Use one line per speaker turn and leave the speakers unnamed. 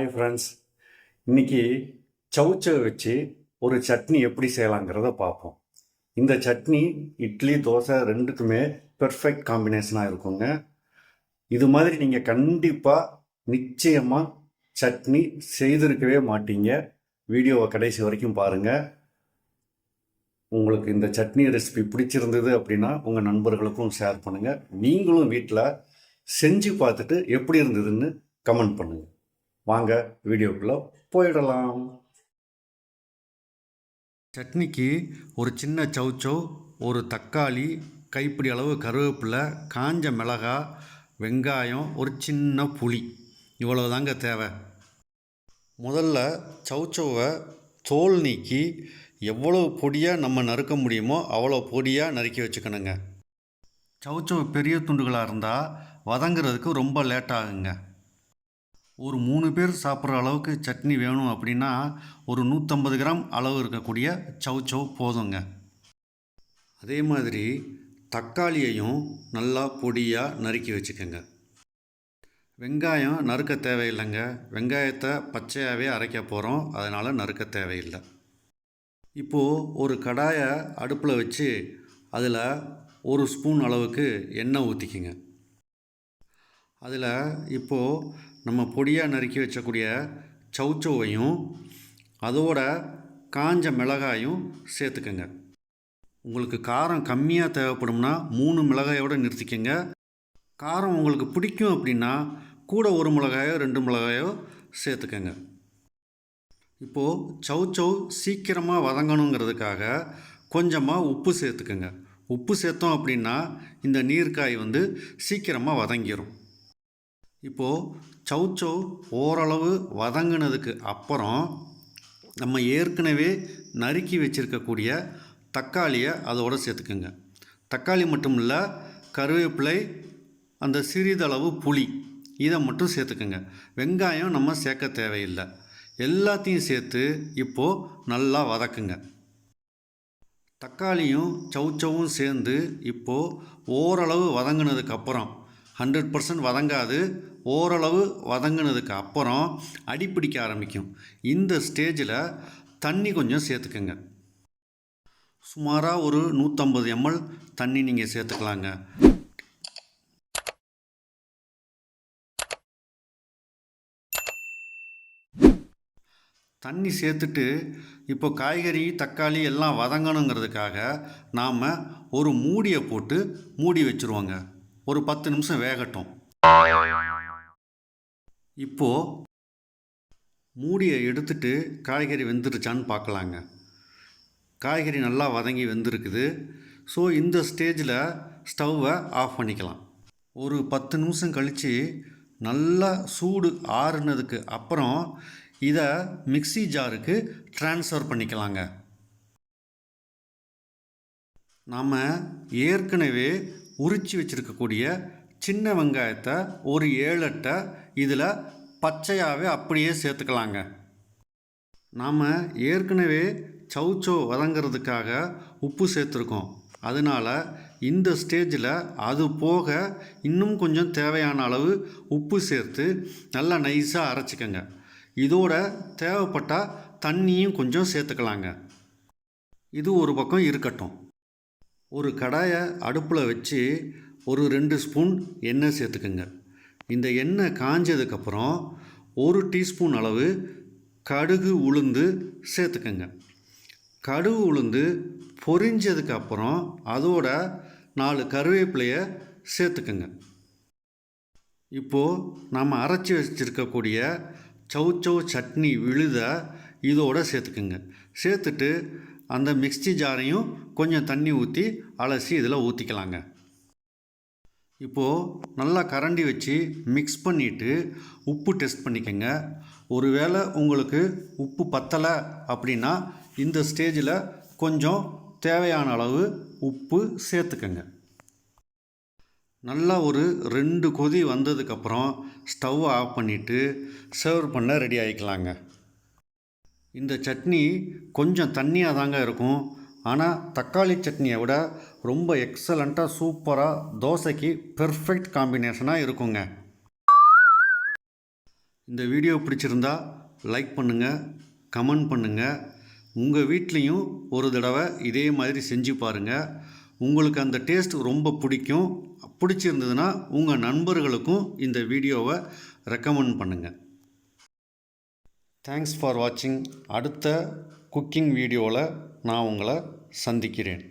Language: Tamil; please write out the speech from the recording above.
ஹாய் ஃப்ரெண்ட்ஸ் இன்னைக்கு சவுச்சை வச்சு ஒரு சட்னி எப்படி செய்யலாங்கிறத பார்ப்போம். இந்த சட்னி இட்லி தோசை ரெண்டுக்குமே பெர்ஃபெக்ட் காம்பினேஷனாக இருக்குங்க. இது மாதிரி நீங்கள் கண்டிப்பாக நிச்சயமாக சட்னி செய்திருக்கவே மாட்டீங்க. வீடியோவை கடைசி வரைக்கும் பாருங்கள் உங்களுக்கு இந்த சட்னி ரெசிபி பிடிச்சிருந்தது அப்படின்னா உங்கள் நண்பர்களுக்கும் ஷேர் பண்ணுங்கள் நீங்களும் வீட்டில் செஞ்சு பார்த்துட்டு எப்படி இருந்ததுன்னு கமெண்ட் பண்ணுங்கள் வாங்க வீடியோக்குள்ளே போயிடலாம். சட்னிக்கு ஒரு சின்ன சவுச்சோ ஒரு தக்காளி கைப்பிடி அளவு கருவேப்பிலை காஞ்ச மிளகா வெங்காயம் ஒரு சின்ன புளி. இவ்வளவு தாங்க தேவை. முதல்ல சவுச்சோவை தோல் நீக்கி எவ்வளோ பொடியாக நம்ம நறுக்க முடியுமோ அவ்வளோ பொடியாக நறுக்கி வச்சுக்கணுங்க. சவுச்சோ பெரிய துண்டுகளாக இருந்தால் வதங்குறதுக்கு ரொம்ப லேட் ஆகுங்க ஒரு மூணு பேர் சாப்பிட்ற அளவுக்கு சட்னி வேணும் அப்படின்னா ஒரு நூற்றம்பது கிராம் அளவு இருக்கக்கூடிய சவுச்சவ் போதுங்க. அதே மாதிரி தக்காளியையும் நல்லா பொடியாக நறுக்கி வச்சுக்கோங்க. வெங்காயம் நறுக்க தேவையில்லைங்க. வெங்காயத்தை பச்சையாகவே அரைக்க போகிறோம் அதனால் நறுக்க தேவையில்லை. இப்போது ஒரு கடாயை அடுப்பில் வச்சு அதில் ஒரு ஸ்பூன் அளவுக்கு எண்ணெய் ஊற்றிக்கிங்க அதில் இப்போது நம்ம பொடியாக நறுக்கி வச்சக்கூடிய சவுச்சவையும் அதோட காஞ்ச மிளகாயும் சேர்த்துக்கங்க. உங்களுக்கு காரம் கம்மியாக தேவைப்படும்னா மூணு மிளகாயோடு நிறுத்திக்கங்க. காரம் உங்களுக்கு பிடிக்கும் அப்படின்னா கூட ஒரு மிளகாயோ ரெண்டு மிளகாயோ சேர்த்துக்கங்க. இப்போது சவுச்சவ் சீக்கிரமாக வதங்கணுங்கிறதுக்காக கொஞ்சமாக உப்பு சேர்த்துக்கங்க. உப்பு சேர்த்தோம் அப்படின்னா இந்த நீர்க்காய் வந்து சீக்கிரமாக வதங்கிடும் இப்போது சவுச்சவ் ஓரளவு வதங்கினதுக்கு அப்புறம் நம்ம ஏற்கனவே நறுக்கி வச்சுருக்கக்கூடிய தக்காளியை அதோடு சேர்த்துக்குங்க. தக்காளி மட்டும் இல்லை கருவேப்பிலை அந்த சிறிதளவு புளி இதை மட்டும் சேர்த்துக்குங்க. வெங்காயம் நம்ம சேர்க்க தேவையில்லை. எல்லாத்தையும் சேர்த்து இப்போது நல்லா வதக்குங்க. தக்காளியும் சவுச்சவும் சேர்ந்து இப்போது ஓரளவு வதங்கினதுக்கு அப்புறம் ஹண்ட்ரட் பர்சன்ட் வதங்காது. ஓரளவு வதங்கினதுக்கு அப்புறம் அடிப்பிடிக்க ஆரம்பிக்கும். இந்த ஸ்டேஜில் தண்ணி கொஞ்சம் சேர்த்துக்கோங்க. சுமாராக ஒரு நூற்றம்பது எம்எல் தண்ணி நீங்கள் சேர்த்துக்கலாங்க. தண்ணி சேர்த்துட்டு இப்போ காய்கறி தக்காளி எல்லாம் வதங்கணுங்கிறதுக்காக நாம் ஒரு மூடியை போட்டு மூடி வச்சுருவோங்க. ஒரு பத்து நிமிஷம் வேகட்டும். இப்போது மூடியை எடுத்துட்டு காய்கறி வெந்துருச்சான்னு பார்க்கலாங்க. காய்கறி நல்லா வதங்கி வெந்திருக்குது. ஸோ இந்த ஸ்டேஜில் ஸ்டவ்வை ஆஃப் பண்ணிக்கலாம். ஒரு பத்து நிமிஷம் கழித்து நல்லா சூடு ஆறுனதுக்கு அப்புறம் இதை மிக்ஸி ஜாருக்கு ட்ரான்ஸ்ஃபர் பண்ணிக்கலாங்க. நாம் ஏற்கனவே உரித்து வச்சுருக்கக்கூடிய சின்ன வெங்காயத்தை ஒரு ஏழட்டை இதில் பச்சையாகவே அப்படியே சேர்த்துக்கலாங்க. நாம் ஏற்கனவே சவுச்சோ வதங்கிறதுக்காக உப்பு சேர்த்துருக்கோம். அதனால் இந்த ஸ்டேஜில் அது போக இன்னும் கொஞ்சம் தேவையான அளவு உப்பு சேர்த்து நல்லா நைஸாக அரைச்சிக்கங்க. இதோட தேவைப்பட்டால் தண்ணியும் கொஞ்சம் சேர்த்துக்கலாங்க. இது ஒரு பக்கம் இருக்கட்டும். ஒரு கடாயை அடுப்பில் வச்சு ஒரு ரெண்டு ஸ்பூன் எண்ணெய் சேர்த்துக்குங்க. இந்த எண்ணெய் காஞ்சதுக்கப்புறம் ஒரு டீஸ்பூன் அளவு கடுகு உளுந்து சேர்த்துக்குங்க. கடுகு உளுந்து பொரிஞ்சதுக்கு அப்புறம் அதோட நாலு கருவேப்பிலையை சேர்த்துக்குங்க. இப்போது நம்ம அரைச்சி வச்சுருக்கக்கூடிய சவு சட்னி விழுத இதோட சேர்த்துக்குங்க. சேர்த்துட்டு அந்த மிக்ஸி ஜாரையும் கொஞ்சம் தண்ணி ஊற்றி அலசி இதில் ஊற்றிக்கலாங்க இப்போது நல்லா கரண்டி வச்சு மிக்ஸ் பண்ணிவிட்டு உப்பு டெஸ்ட் பண்ணிக்கோங்க. ஒருவேளை உங்களுக்கு உப்பு பத்தலை அப்படின்னா இந்த ஸ்டேஜில் கொஞ்சம் தேவையான அளவு உப்பு சேர்த்துக்கங்க. நல்லா ஒரு ரெண்டு கொதி வந்ததுக்கப்புறம் ஸ்டவ் ஆஃப் பண்ணிவிட்டு சர்வ் பண்ண ரெடி ஆகிக்கலாங்க இந்த சட்னி கொஞ்சம் தண்ணியாக தாங்க இருக்கும். ஆனால் தக்காளி சட்னியை விட ரொம்ப எக்ஸலண்ட்டாக சூப்பராக தோசைக்கு பெர்ஃபெக்ட் காம்பினேஷனாக இருக்குங்க. இந்த வீடியோ பிடிச்சிருந்தா லைக் பண்ணுங்கள் கமெண்ட் பண்ணுங்கள் உங்கள் வீட்லேயும் ஒரு தடவை இதே மாதிரி செஞ்சு பாருங்கள் உங்களுக்கு அந்த டேஸ்ட் ரொம்ப பிடிக்கும். பிடிச்சிருந்ததுன்னா உங்கள் நண்பர்களுக்கும் இந்த வீடியோவை ரெக்கமெண்ட் பண்ணுங்கள் தேங்க்ஸ் ஃபார் வாட்சிங் அடுத்த குக்கிங் வீடியோவில் நான் உங்களை சந்திக்கிறேன்.